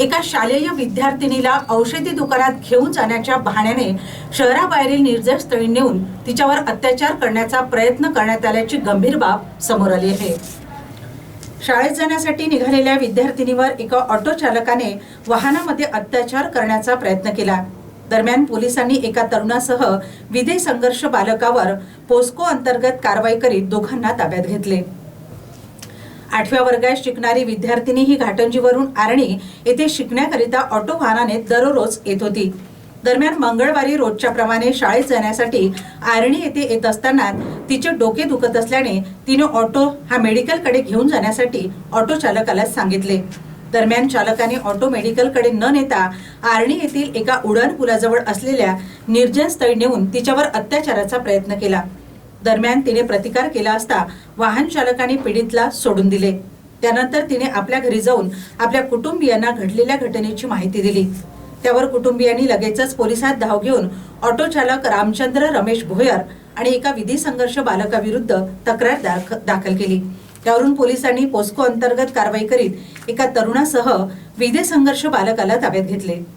एका शालेय विद्यार्थिनीला औषधी दुकानात घेऊन जाण्याच्या बहाण्याने शहराबाहेरील निर्जन स्थळी नेऊन तिच्यावर अत्याचार करण्याचा प्रयत्न करण्यात आल्याची गंभीर बाब समोर आली आहे. शाळेत जाण्यासाठी निघालेल्या विद्यार्थिनीवर एका ऑटो चालकाने वाहनामध्ये अत्याचार करण्याचा प्रयत्न केला. दरम्यान पोलिसांनी एका तरुणासह विधे संघर्ष बालकावर पोस्को अंतर्गत कारवाई करीत दोघांना ताब्यात घेतले. आठव्या वर्गात शिकणारी विद्यार्थिनी ही घाटंजीवरून आरणी येथे शिकण्याकरिता ऑटो वाहनाने दररोज येत होती. दरम्यान मंगळवारी रोजच्या प्रमाणे शाळेत जाण्यासाठी आरणी येथे येत असताना तिचे डोके दुखत असल्याने तिने ऑटो हा मेडिकलकडे घेऊन जाण्यासाठी ऑटो चालकाला सांगितले. दरम्यान चालकाने ऑटो मेडिकलकडे न नेता आरणी येथील एका उड्डाण पुलाजवळ असलेल्या निर्जन स्थळी नेऊन तिच्यावर अत्याचाराचा प्रयत्न केला. दरम्यान तिने प्रतिकार केला असता वाहन चालकाने पीडितला सोडून दिले. त्यानंतर तिने आपल्या घरी जाऊन आपल्या कुटुंबियांना घडलेल्या घटनेची माहिती दिली. त्यावर कुटुंबियांनी लगेचच पोलिसात धाव घेऊन ऑटो चालक रामचंद्र रमेश भोयर आणि एका विधी संघर्ष बालकाविरुद्ध तक्रार दाख- दाखल केली. त्यावरून पोलिसांनी पोस्को अंतर्गत कारवाई करीत एका तरुणासह विधी संघर्ष बालकाला ताब्यात घेतले.